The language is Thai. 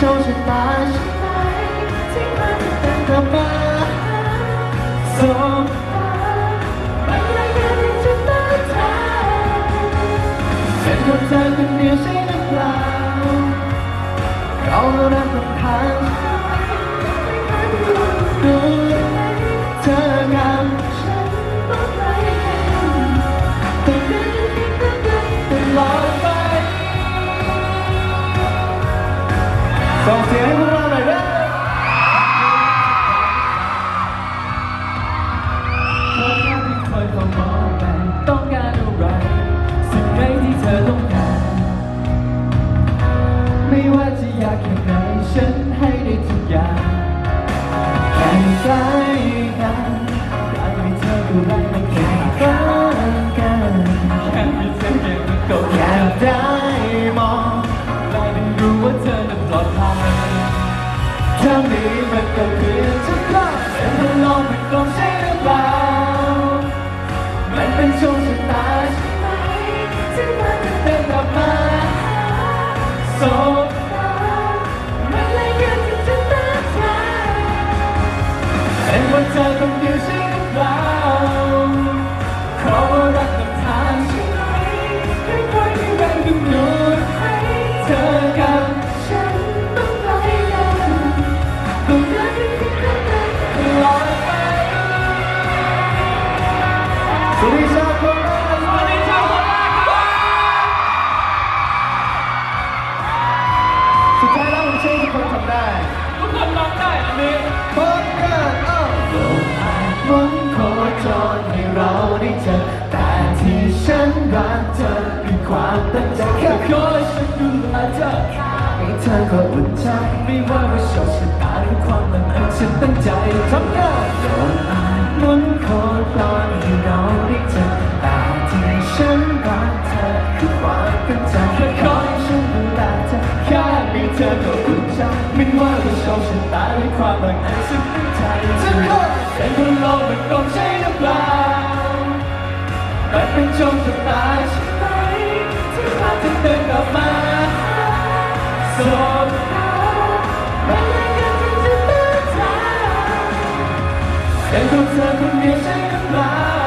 โชคชะตาใช่ไหมที่มันเป็นธรรมะสบตามันเลยอยากที่จะตั้งใจเป็นคนเธอคนเดียวใช่หรือเปล่า ส่งเสียงให้พวกเราหน่อยเด้อเธอแค่ไม่เคยเข้ามองแต่ต้องการอะไร สิ่งใดที่เธอต้องการ ไม่ว่าจะยากแค่ไหนฉันให้ได้ทุกอย่างแค่ใกล้กัน นี้มันก็เพียงทุกครั้งเป็นพลังเป็นกลมใช่หรือเปล่า มันเป็นโชคชะตาใช่ไหมที่มันจะเป็นกลับมาสบตามันเลยอยากที่จะตั้งใจเป็นวันเธอคนเดียวใช่หรือเปล่าขอรักกับทางใช่ไหมค่อยๆที่แรงดึงดูดให้เธอ ทุกคนร้องได้อันนี้พร้อมกันเอ้าโลกอาจหมุนโคจรให้เราได้เจอ แต่ที่ฉันรักเธอคือความตั้งใจแค่ขอให้ฉันดูแลเธอให้เธอก็อุ่นใจไม่ว่าว่าโชคชะตาหรือความบังเอิญฉันตั้งใจทำงานโลกอาจหมุนโคจรให้เบางเอิญฉันตั้งใจจะขอเป็นคนโลกมันกลมใช่หรือเปล่ามันเป็นโชคชะตาใช่ไหมที่พาเธอเดินกลับมาสบตามันเลยอยากที่จะตั้งใจเป็นของเธอคนเดียวใช่หรือเปล่า